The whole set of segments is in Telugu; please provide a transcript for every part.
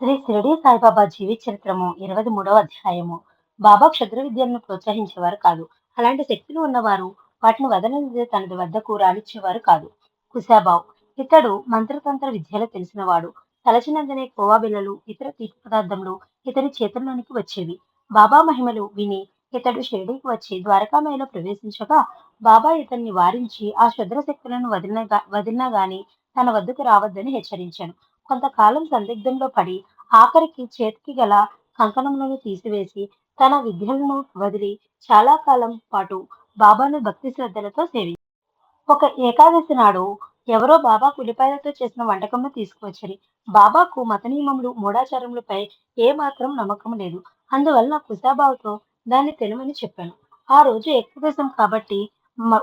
శ్రీ షిరిడి సాయిబాబా జీవిత చరిత్రము ఇరవై మూడవ అధ్యాయము. బాబా క్షుద్ర విద్యలను ప్రోత్సహించేవారు కాదు. అలాంటి శక్తులు ఉన్నవారు వాటిని వదలనిదే తనది వద్దకు రానిచ్చేవారు కాదు. కుశాబావ్ ఇతడు మంత్రతంత్ర విద్యలో తెలిసినవాడు. తలచినందనే కోవా బిళ్ళలు ఇతర తీపి పదార్థములు ఇతని చేతుల్లోనికి వచ్చేవి. బాబా మహిమలు విని ఇతడు షిరిడీకి వచ్చి ద్వారకామయలో ప్రవేశించగా బాబా ఇతన్ని వారించి ఆ శుద్ర శక్తులను వదిలిన వదిలినా గాని తన వద్దకు రావద్దని హెచ్చరించాను. కొంతకాలం సందిగ్ధంలో పడి ఆఖరికి చేతికి గల కంకణములను తీసివేసి తన విద్యలను వదిలి చాలా కాలం పాటు బాబాను భక్తి శ్రద్ధలతో సేవి ఒక ఏకాదశి నాడు ఎవరో బాబా ఉల్లిపాయలతో చేసిన వంటకంను తీసుకువచ్చరి బాబాకు మత నియమములు మూఢాచారములపై ఏ మాత్రం నమ్మకం లేదు. అందువల్ల కుసాబావుతో దాన్ని తినమని చెప్పాను. ఆ రోజు ఏకాదశం కాబట్టి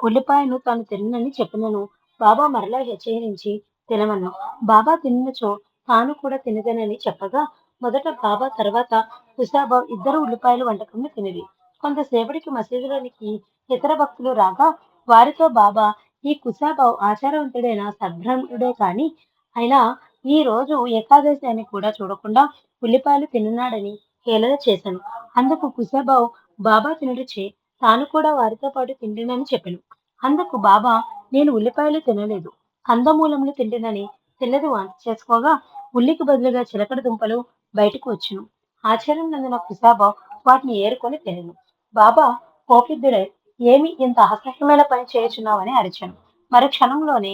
ఉల్లిపాయను తాను తిననని చెప్పినను. బాబా మరలా హెచ్చరించి తినవను బాబా తిన్నచో తాను కూడా తినదనని చెప్పగా మొదట బాబా తర్వాత కుశాబావ్ ఇద్దరు ఉల్లిపాయల వంటకంను తినివి కొంతసేపటికి మసీదులోనికి ఇతర భక్తులు రాగా వారితో బాబా ఈ కుసాబావు ఆచారవంతుడైన సద్భ్రముడే కాని అయినా ఈ రోజు ఏకాదశి అని కూడా చూడకుండా ఉల్లిపాయలు తిన్నాడని హేళన చేశాను. అందుకు కుసాబావు బాబా తినడిచే తాను కూడా వారితో పాటు తిండినని చెప్పాను. అందుకు బాబా నేను ఉల్లిపాయలు తినలేదు. కందమూలములు తిండినని తెల్లది వాంతి చేసుకోగా ఉల్లికి బదులుగా చిలకడ దుంపలు బయటకు వచ్చును. ఆశ్చర్యం నందిన కుసాబా వాటిని ఏరుకొని తినను. బాబా కోపిద్దుడై ఏమి ఇంత అసహ్యమైన పని చేయుచున్నావని అరిచాను. మరి క్షణంలోనే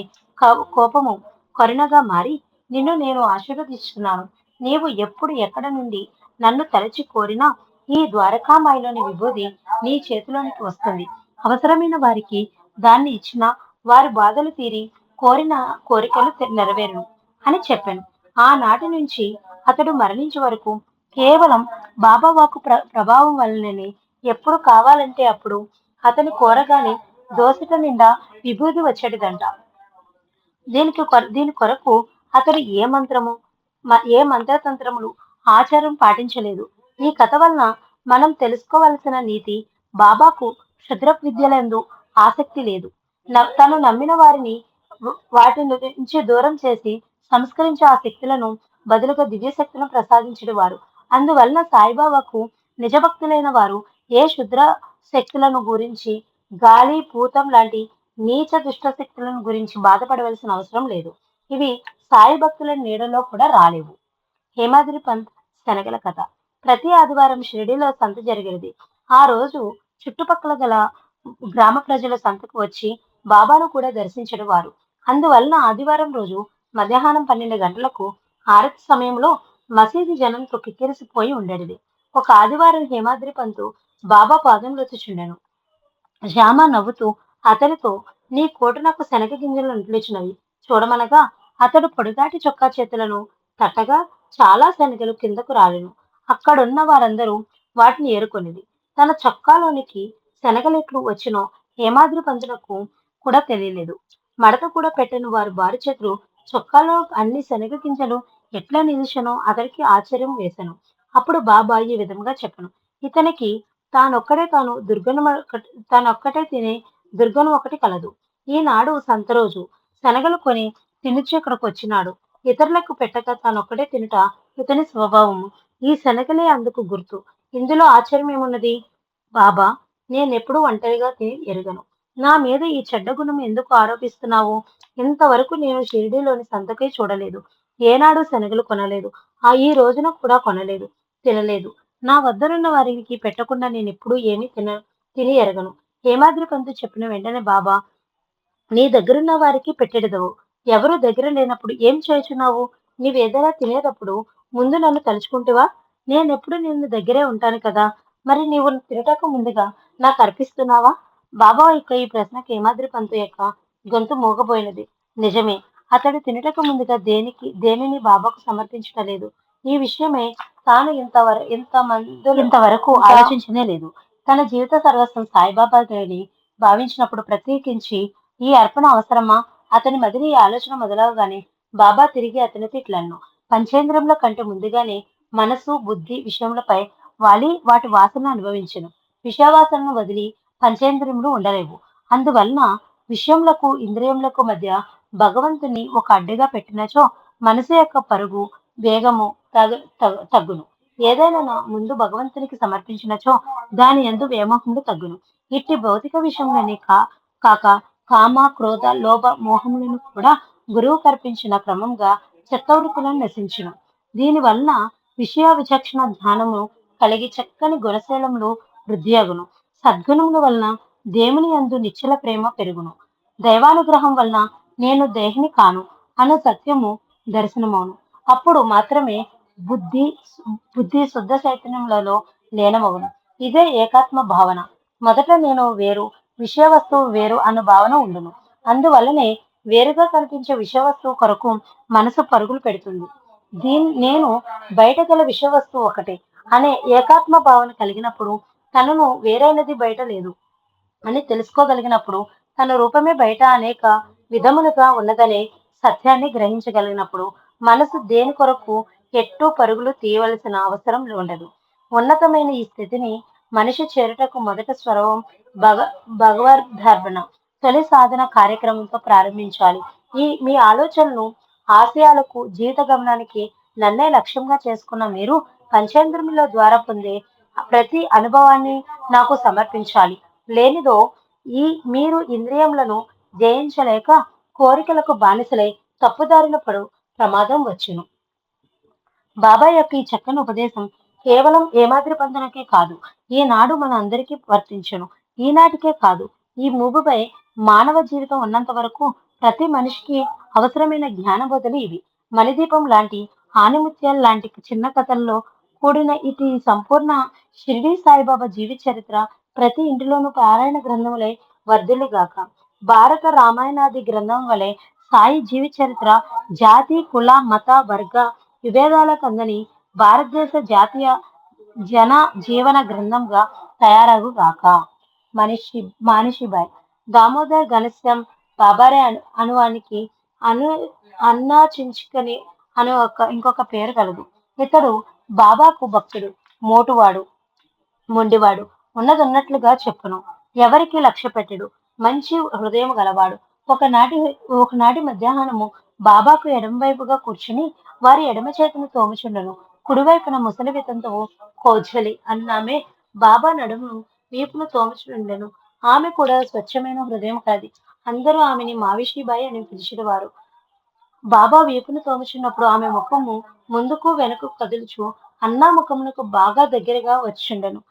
కోపము కరుణగా మారి నిన్ను నేను ఆశీర్వదిస్తున్నాను. నీవు ఎప్పుడు ఎక్కడ నుండి నన్ను తలచి కోరినా ఈ ద్వారకామాయిలోని విభూది నీ చేతిలోనికి వస్తుంది. అవసరమైన వారికి దాన్ని ఇచ్చిన వారి బాధలు తీరి కోరిన కోరికలు నెరవేరును అని చెప్పాను. ఆనాటి నుంచి అతడు మరణించే వరకు కేవలం బాబా వాకు ప్ర ప్రభావం వలననే ఎప్పుడు కావాలంటే అప్పుడు అతని కోరగానే దోసట నిండా విభూది వచ్చేటిదంట. దీనికి కొర- దీని కొరకు అతడు ఏ మంత్రము మ- ఏ మంత్రతంత్రములు ఆచారం పాటించలేదు. ఈ కథ వలన మనం తెలుసుకోవలసిన నీతి బాబాకు క్షుద్ర విద్యలందు ఆసక్తి లేదు. తను నమ్మిన వారిని వాటి నుంచి దూరం చేసి సంస్కరించే ఆ శక్తులను బదులుగా దివ్య శక్తులను ప్రసాదించడు వారు అందువలన సాయిబాబాకు నిజభక్తులైన వారు ఏ క్షుద్ర శక్తులను గురించి గాలి భూతం లాంటి నీచ దుష్ట శక్తులను గురించి బాధపడవలసిన అవసరం లేదు. ఇవి సాయి భక్తుల నీడలో కూడా రాలేవు. హేమాద్రి పంత్ శనగల కథ. ప్రతి ఆదివారం షిరిడీలో సంత జరిగేది. ఆ రోజు చుట్టుపక్కల గల గ్రామ ప్రజల సంతకు వచ్చి బాబాను కూడా దర్శించడం వారు. అందువలన ఆదివారం రోజు మధ్యాహ్నం పన్నెండు గంటలకు హారతి సమయంలో మసీదు జనంతో కిక్కిరిసిపోయి ఉండేది. ఒక ఆదివారం హేమాద్రి పంతు బాబా పాదంలో తెచ్చుండెను శ్యామ నవ్వుతూ అతనితో నీ కోటునకు శనగ గింజలు నిలిచినవి. చూడమనగా అతడు పొడిగాటి చొక్కా చేతులను తట్టగా చాలా శనగలు కిందకు రాలెను. అక్కడున్న వారందరూ వాటిని ఏరుకొనిది తన చొక్కాలోనికి శనగలెట్లు వచ్చినో హేమాద్రి పంతులకు కూడా తెలియలేదు. మడత కూడా పెట్టని వారు బారి చేతులు చొక్కాలో అన్ని శనగ గింజలు ఎట్లా నిలిచనో అతడికి ఆశ్చర్యం వేశాను అప్పుడు బాబా ఈ విధంగా చెప్పను. ఇతనికి తానొక్కడే తాను దుర్గను తానొక్కటే తినే దుర్గను ఒకటి కలదు. ఈనాడు సంత రోజు శనగలు కొని తినుచు ఇక్కడికి వచ్చినాడు. ఇతరులకు పెట్టక తానొక్కడే తినుట ఇతని స్వభావము. ఈ శనగలే అందుకు గుర్తు. ఇందులో ఆశ్చర్యం ఏమున్నది బాబా నేనెప్పుడు ఒంటరిగా తిని ఎరగను. నా మీద ఈ చెడ్డ గుణం ఎందుకు ఆరోపిస్తున్నావు? ఇంతవరకు నేను షిరిడీలోని సంతకే చూడలేదు. ఏనాడు శనగలు కొనలేదు. ఆ ఈ రోజున కూడా కొనలేదు. తినలేదు. నా వద్దనున్న వారికి పెట్టకుండా నేను ఎప్పుడూ ఏమీ తిన తిని ఎరగను. హేమాద్రి పంతు చెప్పిన వెంటనే బాబా నీ దగ్గరున్న వారికి పెట్టెడదవు. ఎవరు దగ్గర లేనప్పుడు ఏం చేయుచున్నావు? నీవేదైనా తినేటప్పుడు ముందు నన్ను తలుచుకుంటేవా? నేనెప్పుడు నిన్ను దగ్గరే ఉంటాను కదా. మరి నీవు తినటకు ముందుగా నాకు అర్పిస్తున్నావా? బాబా యొక్క ఈ ప్రశ్నకు హేమాద్రి పంతు యొక్క గొంతు మోగబోయినది. నిజమే అతడు తినటకు ముందుగా దేనికి దేనిని బాబాకు సమర్పించటలేదు ఈ విషయమే తాను ఇంతవర ఇంత మంది ఇంతవరకు ఆలోచించనే లేదు. తన జీవిత సర్వస్వం సాయిబాబా అని భావించినప్పుడు ప్రత్యేకించి ఈ అర్పణ అవసరమా? అతని మదిని ఈ ఆలోచన మొదలవగానే బాబా తిరిగి అతనితో ఇట్లన్ను పంచేంద్రియంలో కంటే ముందుగానే మనసు బుద్ధి విషయములపై వాలి వాటి వాసన అనుభవించను. విషయవాసనను వదిలి పంచేంద్రియములు ఉండలేవు. అందువలన విషయములకు ఇంద్రియములకు మధ్య భగవంతుని ఒక అడ్డుగా పెట్టినచో మనసు యొక్క పరుగు వేగము తగు తగ్గును. ఏదైనా ముందు భగవంతునికి సమర్పించినచో దాని ఎందు వ్యామోహములు తగ్గును. ఇట్టి భౌతిక విషయంలోని కా కాక కామ క్రోధ లోభ మోహములను కూడా గురువు కల్పించిన క్రమంగా చిత్తవృత్తులను నశించును. దీని వలన విషయ విచక్షణ జ్ఞానము కలిగి చక్కని గుణశీలములు వృద్ధి అగును. సద్గుణముల వలన దేవుని యందు నిశ్చల ప్రేమ పెరుగును. దైవానుగ్రహం వలన నేను దేహిని కాను అన్న సత్యము దర్శనమవును. అప్పుడు మాత్రమే బుద్ధి బుద్ధి శుద్ధ చైతన్యములలో లీనమవును ఇదే ఏకాత్మ భావన. మొదట నేను వేరు విషయ వస్తువు వేరు అన్న భావన ఉండును. అందువల్లనే వేరుగా కనిపించే విషయ వస్తువు కొరకు మనసు పరుగులు పెడుతుంది. దీని నేను బయట గల విషయ వస్తువు ఒకటే. అనే ఏకాత్మ భావన కలిగినప్పుడు తనను వేరైనది బయట లేదు అని తెలుసుకోగలిగినప్పుడు తన రూపమే బయట అనేక విధములుగా ఉన్నదనే సత్యాన్ని గ్రహించగలిగినప్పుడు మనసు దేని కొరకు ఎట్టూ పరుగులు తీయవలసిన అవసరం ఉండదు. ఉన్నతమైన ఈ స్థితిని మనిషి చేరుటకు మొదట స్వరవం భగ భగవద్ధారణ. తొలి సాధన కార్యక్రమంతో ప్రారంభించాలి. ఈ మీ ఆలోచనలు ఆశయాలకు జీవిత గమనానికి నన్నే లక్ష్యంగా చేసుకున్న మీరు పంచేంద్రముల ద్వారా పొందే ప్రతి అనుభవాన్ని నాకు సమర్పించాలి. లేనిదో ఈ మీరు ఇంద్రియములను జయించలేక కోరికలకు బానిసలై తప్పుదారిన పడు ప్రమాదం వచ్చును. బాబా యొక్క ఈ చక్కని ఉపదేశం కేవలం ఏమాదిరి పంతనకే కాదు ఈనాడు మన అందరికీ వర్తించును. ఈనాటికే కాదు ఈ మూగుపై మానవ జీవితం ఉన్నంత వరకు ప్రతి మనిషికి అవసరమైన జ్ఞాన బోధలు ఇవి. మణిదీపం లాంటి ఆనిముత్యాలు లాంటి చిన్న కథల్లో కూడిన ఇది సంపూర్ణ షిరిడి సాయిబాబా జీవిత చరిత్ర ప్రతి ఇంటిలోనూ పారాయణ గ్రంథములై వర్ధిల్లుగాక. భారత రామాయణాది గ్రంథం వలె సాయి జీవిత చరిత్ర జాతి కుల మత వర్గ విభేదాల కందని భారతదేశ జాతీయ జన జీవన గ్రంథంగా తయారగుగాక. మనిషి మానిషిబాయ్ దామోదర్ ఘనశ్యం బాబారే అను అనువానికి అను అన్నా చించుకని అనే ఒక ఇంకొక పేరు కలదు. ఇతడు బాబాకు భక్తుడు మోటువాడు. మొండివాడు. ఉన్నదన్నట్లుగా చెప్పును. ఎవరికి లక్ష్య పెట్టడు మంచి హృదయం గలవాడు. ఒకనాటి ఒకనాటి మధ్యాహ్నము బాబాకు ఎడమవైపుగా కూర్చుని వారి ఎడమ చేతిని తోముచుండను. కుడివైపున ముసలి వితంతో కోజలి అన్నామే బాబా నడుమును వీపును తోముచుండెను. ఆమె కూడా స్వచ్ఛమైన హృదయం కలది అందరూ ఆమెని మావిషిబాయి అని పిలిచేవారు. బాబా వీపును తోముచున్నప్పుడు ఆమె ముఖము ముందుకు వెనుకకు కదులుచు అన్నా ముఖమునకు బాగా దగ్గరగా వచ్చిండెను.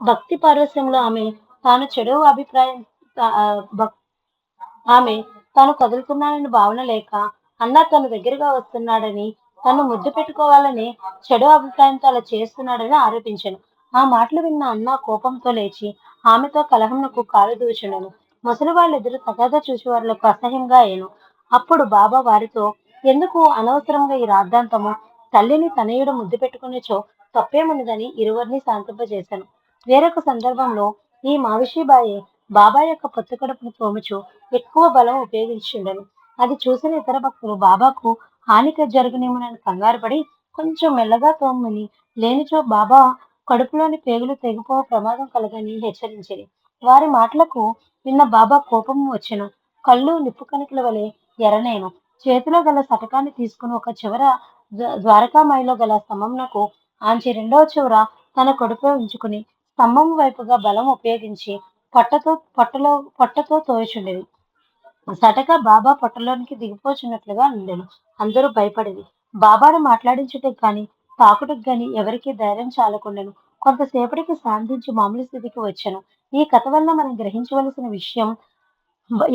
భక్తి పారవస్యంలో ఆమె తాను చెడు అభిప్రాయం ఆమె తాను కదులుతున్నానని భావన లేక అన్న తన దగ్గరగా వస్తున్నాడని తను ముద్దు పెట్టుకోవాలని చెడు అభిప్రాయంతో అలా చేస్తున్నాడని ఆరోపించాను. ఆ మాటలు విన్న అన్న కోపంతో లేచి ఆమెతో కలహంకు కాలు దూచుండను. ముసలి వాళ్ళిద్దరూ తగాదా చూసి వారికి అసహ్యంగా అయ్యాను. అప్పుడు బాబా వారితో ఎందుకు అనవసరంగా ఈ రాద్ధాంతము? తల్లిని తనయుడు ముద్దు పెట్టుకునేచో తప్పేమున్నదని ఇరువురిని శాంతింపజేశాను. వేరొక సందర్భంలో ఈ మావిషిబాయి బాబా యొక్క పొత్తుకడుపును తోముచు ఎక్కువ బలం ఉపయోగించుండను అది చూసిన ఇతర భక్తులు బాబాకు హానిక జరగనేమోనని కంగారుపడి కొంచెం మెల్లగా తోమని లేనిచో బాబా కడుపులోని పేగులు తెగిపో ప్రమాదం కలగని హెచ్చరించింది వారి మాటలకు నిన్న బాబా కోపం వచ్చెను. కళ్ళు నిప్పు కణికల వలె ఎర్రనేను చేతిలో గల శతకాన్ని తీసుకుని ఒక చివర ద్వారకామాయిలో గల స్తంభంనకు ఆంచి రెండవ చివర తన కడుపులో ఉంచుకుని స్తంభం వైపుగా బలం ఉపయోగించి పొట్టతో పొట్టలో పొట్టతో తోయుచుండేది సటక బాబా పొట్టలోనికి దిగిపోచున్నట్లుగా ఉండెను. అందరూ భయపడేది బాబాను మాట్లాడించుటకు కానీ తాకుటకు కానీ ఎవరికి ధైర్యం చాలకుండాను. కొంతసేపటికి శాంతించి మామూలు స్థితికి వచ్చాను. ఈ కథ వల్ల మనం గ్రహించవలసిన విషయం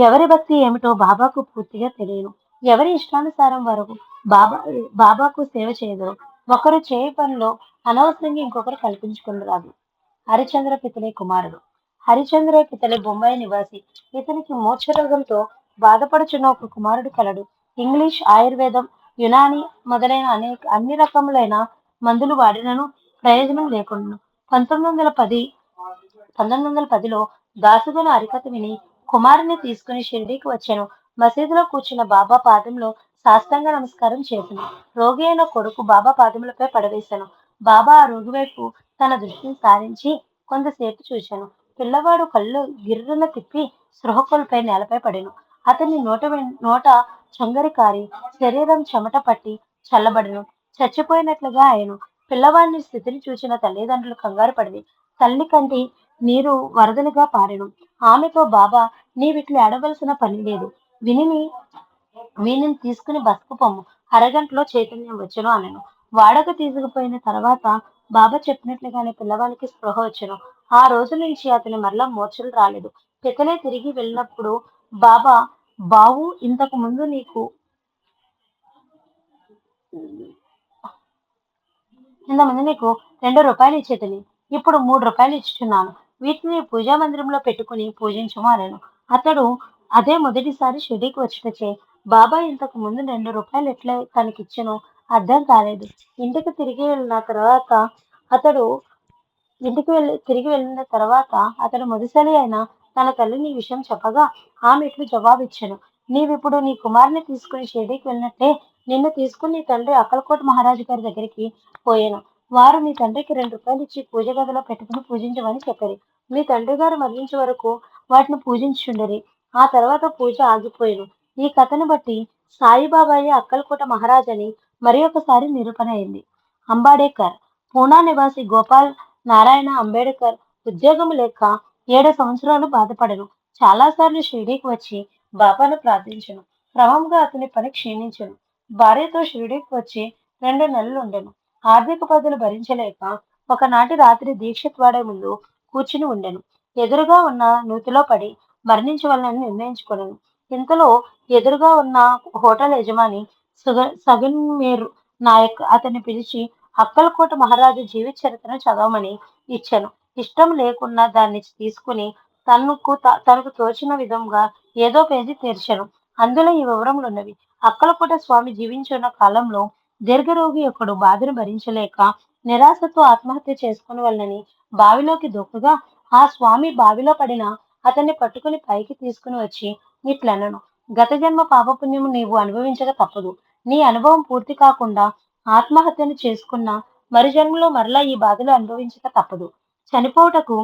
ఎవరి భక్తి ఏమిటో బాబాకు పూర్తిగా తెలియను ఎవరి ఇష్టానుసారం వరకు బాబా బాబాకు సేవ చేయదు. ఒకరు చేయ పనిలో అనవసరంగా ఇంకొకరు కల్పించుకుని హరిచంద్ర పితలే కుమారుడు. హరిచంద్ర పితలే బొంబాయి నివాసి. ఇతనికి మోక్ష రోగంతో బాధపడుచున్న ఒక కుమారుడు కలడు. ఇంగ్లీష్ ఆయుర్వేదం యునాని మొదలైన అనేక అన్ని రకములైన మందులు వాడినను ప్రయోజనం లేకుండా పంతొమ్మిది వందల పది పంతొమ్మిది వందల పదిలో దాసుగను అరికత విని కుమారుని తీసుకుని షిరిడీకి వచ్చాను. మసీదులో కూర్చున్న బాబా పాదంలో సాష్టాంగ నమస్కారం చేశాను రోగి అయిన కొడుకు బాబా పాదములపై పడవేశాను బాబా ఆ రోగి వైపు తన దృష్టిని సారించి కొంతసేపు చూశాను. పిల్లవాడు కళ్ళు గిర్రున తిప్పి స్పృహ నేలపై పడెను. అతని నోట నోట చొంగరి కారి శరీరం చెమట పట్టి చల్లబడను. చచ్చిపోయినట్లుగా ఆయను పిల్లవాడిని స్థితిని చూసిన తల్లిదండ్రులు కంగారు పడింది తల్లి కంటి నీరు వరదలుగా పారెను. ఆమెతో బాబా నీవిట్లు ఏడవలసిన పని లేదు. వినిని వీనిని తీసుకుని బతుకు పొమ్ము అరగంటలో చైతన్యం వచ్చను అనను. వాడక తీసుకుపోయిన తర్వాత బాబా చెప్పినట్లుగానే పిల్లవానికి స్పృహ వచ్చను. ఆ రోజు నుంచి అతని మరలా మోర్చలు రాలేదు. పితలే తిరిగి వెళ్ళినప్పుడు బాబా బావు ఇంతకు ముందు నీకు ఇంతకుముందు నీకు రెండు రూపాయలు ఇచ్చేదని ఇప్పుడు మూడు రూపాయలు ఇచ్చుచున్నాను వీటిని పూజా మందిరంలో పెట్టుకుని పూజించము అతడు అదే మొదటిసారి షిరిడీకి వచ్చుటచే బాబా ఇంతకు ముందు రెండు రూపాయలు ఎట్లా తనకిచ్చెనో? అర్థం కాలేదు. ఇంటికి తిరిగి వెళ్ళిన తర్వాత అతడు ఇంటికి వెళ్ళి తిరిగి వెళ్ళిన తర్వాత అతడు మొదటిసారి అయిన తన తల్లిని ఈ విషయం చెప్పగా ఆమె ఇట్లు జవాబిచ్చెను. నీవిప్పుడు నీ కుమారుని తీసుకుని షిరిడీకి వెళ్ళినట్టే నిన్ను తీసుకుని నీ తండ్రి అక్కలకోట మహారాజు గారి దగ్గరికి పోయాను. వారు మీ తండ్రికి రెండు రూపాయలు ఇచ్చి పూజ గదిలో పెట్టుకుని పూజించమని చెప్పారు. మీ తండ్రి గారు మరణించే వరకు వాటిని పూజించుండరి. ఆ తర్వాత పూజ ఆగిపోయాను. ఈ కథను బట్టి సాయిబాబాయే అక్కలకోట మహారాజని మరి ఒకసారి నిరూపణ అయింది. అంబాడేకర్ పూనా నివాసి గోపాల్ నారాయణ అంబేడ్కర్ ఉద్యోగం లేక ఏడు సంవత్సరాలు బాధపడను. చాలాసార్లు షిరిడీకి వచ్చి బాబాను ప్రార్థించను. క్రమంగా అతని పని క్షీణించను. భార్యతో షిరిడీకి వచ్చి రెండు నెలలు ఉండెను. ఆర్థిక పదులు భరించలేక ఒకనాటి రాత్రి దీక్షిత్ వాడే ముందు కూర్చుని ఉండెను. ఎదురుగా ఉన్న నూతిలో పడి మరణించవలనని నిర్ణయించుకున్నాను ఇంతలో ఎదురుగా ఉన్న హోటల్ యజమాని సుగ సగన్ మేరు నాయక్ అతన్ని పిలిచి అక్కలకోట మహారాజు జీవిత చరిత్రను చదవమని ఇచ్చాను. ఇష్టం లేకున్నా దాన్ని తీసుకుని తనకు తనకు తోచిన విధంగా ఏదో పేజీ తెరిచాను. అందులో ఈ వివరములు ఉన్నవి అక్కలకోట స్వామి జీవించున్న కాలంలో దీర్ఘరోగి ఒకడు బాధను భరించలేక నిరాశతో ఆత్మహత్య చేసుకుని వాళ్ళని బావిలోకి దూకగా ఆ స్వామి బావిలో పడిన అతన్ని పట్టుకుని పైకి తీసుకుని వచ్చి ఇట్లనను. గత జన్మ పాపపుణ్యము నీవు అనుభవించక తప్పదు. నీ అనుభవం పూర్తి కాకుండా ఆత్మహత్యను చేసుకున్న మరి జన్మలో మరలా ఈ బాధలు అనుభవించక తప్పదు. చనిపోవుటకు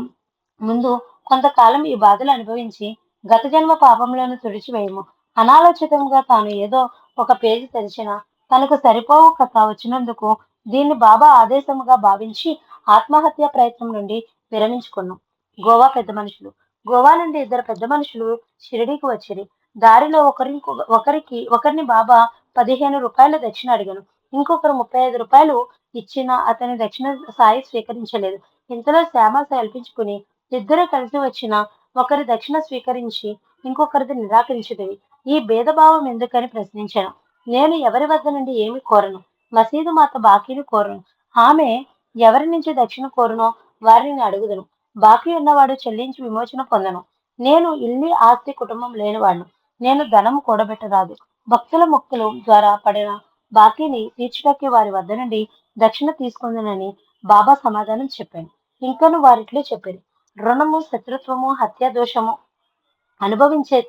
ముందు కొంతకాలం ఈ బాధలు అనుభవించి గత జన్మ పాపంలోను తుడిచివేయము. అనాలోచితంగా తాను ఏదో ఒక పేజీ తెరిచిన తనకు సరిపోవు కథ వచ్చినందుకు దీన్ని బాబా ఆదేశముగా భావించి ఆత్మహత్య ప్రయత్నం నుండి విరమించుకున్నాం గోవా పెద్ద మనుషులు. గోవా నుండి ఇద్దరు పెద్ద మనుషులు షిరిడీకి వచ్చిరి. దారిలో ఒకరి ఒకరికి ఒకరిని బాబా పదిహేను రూపాయల దక్షిణ అడిగాను. ఇంకొకరు ముప్పై ఐదు రూపాయలు ఇచ్చిన అతని దక్షిణ సాయి స్వీకరించలేదు. ఇంతలో శ్యామ కల్పించుకుని ఇద్దరు కలిసి వచ్చిన ఒకరి దక్షిణ స్వీకరించి ఇంకొకరిది నిరాకరించుతుంది ఈ భేదభావం ఎందుకని ప్రశ్నించాను. నేను ఎవరి వద్ద నుండి ఏమి కోరను? మసీదు మాత బాకీని కోరను. ఆమె ఎవరి నుంచి దక్షిణ కోరునో వారిని అడుగుదను. బాకీ ఉన్నవాడు చెల్లించి విమోచన పొందను. నేను ఇల్లి ఆస్తి కుటుంబం లేనివాడు నేను ధనం కూడబెట్టరాదు. భక్తుల మొక్కలు ద్వారా పడిన బాకీని తీర్చడానికి వారి వద్ద నుండి దక్షిణ తీసుకుందనని బాబా సమాధానం చెప్పాను ఇంకను వారిట్లో చెప్పారు. రుణము శత్రుత్వము హత్యా దోషము అనుభవించే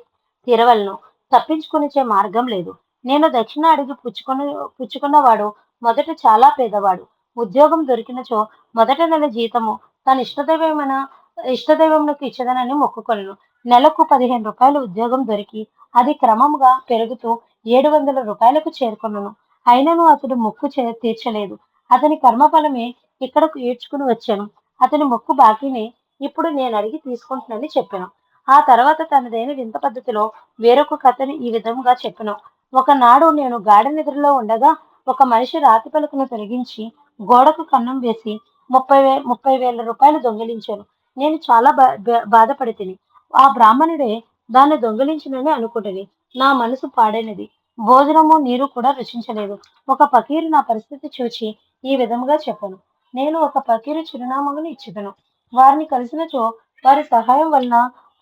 తీరవలను తప్పించుకునిచే మార్గం లేదు. నేను దక్షిణ అడిగి పుచ్చుకుని పుచ్చుకున్నవాడు మొదట చాలా పేదవాడు. ఉద్యోగం దొరికినచో మొదట నెల జీతము తన ఇష్టదైవమైన ఇష్టదైవమునకు ఇచ్చదనని మొక్కుకొనను. నెలకు పదిహేను రూపాయలు ఉద్యోగం దొరికి అది క్రమంగా పెరుగుతూ ఏడు వందల రూపాయలకు చేరుకున్నాను. అయినను అతడు మొక్కు చే తీర్చలేదు. అతని కర్మఫలమే ఇక్కడకు ఏడ్చుకుని వచ్చాను. అతని మొక్కు బాకీని ఇప్పుడు నేను అడిగి తీసుకుంటున్నానని చెప్పాను. ఆ తర్వాత తనదైన వింత పద్ధతిలో వేరొక కథని ఈ విధంగా చెప్పను. ఒకనాడు నేను గాఢ నిద్రలో ఉండగా ఒక మనిషి రాతి పలుకును తొలగించి గోడకు కన్నం వేసి ముప్పై వే ముప్పై వేల రూపాయలు దొంగిలించాను. నేను చాలా బా బా- బాధపడి తిని ఆ బ్రాహ్మణుడే దాన్ని దొంగిలించినని అనుకుంటుంది నా మనసు పాడైనది. భోజనము నీరు కూడా రుచించలేదు. ఒక పకీరు నా పరిస్థితి చూచి ఈ విధముగా చెప్పాను. నేను ఒక పకీరు చిరునామాను ఇచ్చిదను. వారిని కలిసినచో వారి సహాయం వలన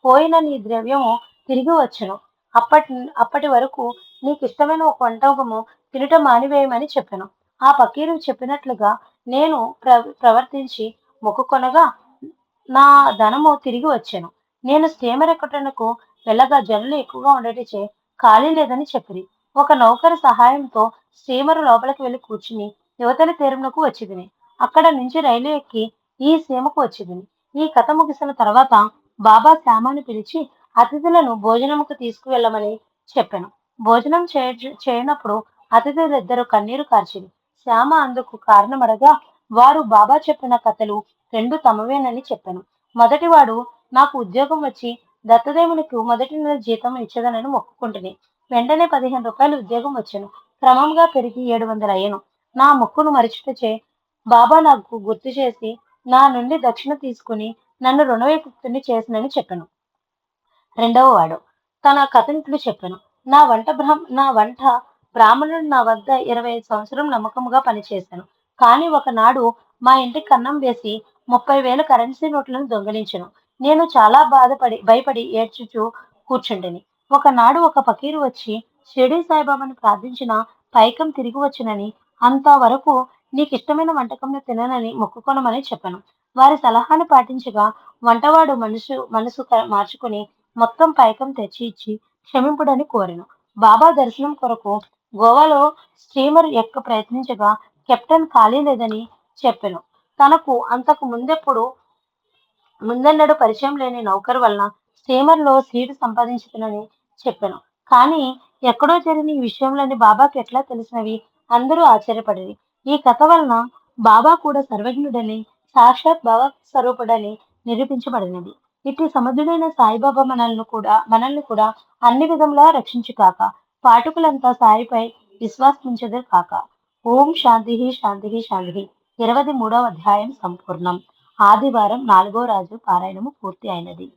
పోయిన నీ ద్రవ్యము తిరిగి వచ్చును. అప్పటి అప్పటి వరకు నీకు ఇష్టమైన ఒక వంటకము తినటం మానివేయమని చెప్పాను. ఆ పకీరు చెప్పినట్లుగా నేను ప్ర ప్రవర్తించి మొక్కుకొనగా నా ధనము తిరిగి వచ్చాను. నేను స్టీమర్ వెళ్ళగా జనులు ఎక్కువగా ఉండటిచే ఖాళీ లేదని చెప్పిరి. ఒక నౌకరు సహాయంతో స్టీమరు లోపలికి వెళ్ళి కూర్చుని యువతల తీరంలోకి వచ్చిదిని. అక్కడ నుంచి రైలు ఎక్కి ఈ సీమకు వచ్చిదిని. ఈ కథ ముగిసిన తర్వాత బాబా శ్యామాను పిలిచి అతిథులను భోజనముకు తీసుకువెళ్ళమని చెప్పాను. భోజనం చేయ చేయనప్పుడు అతిథులిద్దరూ ఇద్దరు కన్నీరు కార్చిరి. శ్యామ అందుకు కారణమడగా వారు బాబా చెప్పిన కథలు రెండు తమవేనని చెప్పాను. మొదటివాడు నాకు ఉద్యోగం వచ్చి దత్తదేవునికి మొదటి నెల జీతం ఇచ్చేదనని మొక్కుకుంటుని వెంటనే పదిహేను రూపాయలు ఉద్యోగం వచ్చాను. క్రమంగా పెరిగి ఏడు వందలు అయ్యాను. నా మొక్కును మరిచిటచే బాబా నాకు గుర్తు చేసి నా నుండి దక్షిణ తీసుకుని నన్ను రుణవిముక్తుని చేసినని చెప్పాను. రెండవ వాడు. తన కథనిట్లు చెప్పాను. నా వంట బ్రహ్మ నా వంట బ్రాహ్మణుడు నా వద్ద ఇరవై ఐదు సంవత్సరం నమ్మకంగా పనిచేశాను. కానీ ఒకనాడు మా ఇంటికి కన్నం వేసి ముప్పై వేల కరెన్సీ నోట్లను దొంగిలించను. నేను చాలా బాధపడి భయపడి ఏడ్చుచు కూర్చుండెని. ఒకనాడు ఒక ఫకీరు వచ్చి షిరిడి సాయిబాబాను ప్రార్థించిన పైకం తిరిగి వచ్చినని అంతవరకు నీకు ఇష్టమైన వంటకంను తిననని మొక్కుకొనమని చెప్పాను. వారి సలహాను పాటించగా వంటవాడు మనసు మనసు మార్చుకుని మొత్తం పైకం తెచ్చి ఇచ్చి క్షమింపుడని కోరాను. బాబా దర్శనం కొరకు గోవాలో స్టీమర్ ఎక్క ప్రయత్నించగా కెప్టెన్ ఖాళీ లేదని చెప్పాను. తనకు అంతకు ముందెప్పుడు ముందన్నడు పరిచయం లేని నౌకరు వలన స్టీమర్లో సీటు సంపాదించుతునని చెప్పాను. కానీ ఎక్కడో జరిగిన ఈ విషయంలోని బాబాకి ఎట్లా తెలిసినవి అందరూ ఆశ్చర్యపడేది. ఈ కథ వలన బాబా కూడా సర్వజ్ఞుడని సాక్షాత్ బాబా స్వరూపుడని నిరూపించబడినది. ఇట్టి సముద్రుడైన సాయిబాబా మనల్ని కూడా మనల్ని కూడా అన్ని విధములా రక్షించు కాక పాఠకులంతా సాయిపై విశ్వాసముంచదు కాక. ఓం శాంతి శాంతి శాంతి. ఇరవై మూడవ అధ్యాయం సంపూర్ణం. ఆదివారం నాలుగో రాజు పారాయణము పూర్తి అయినది.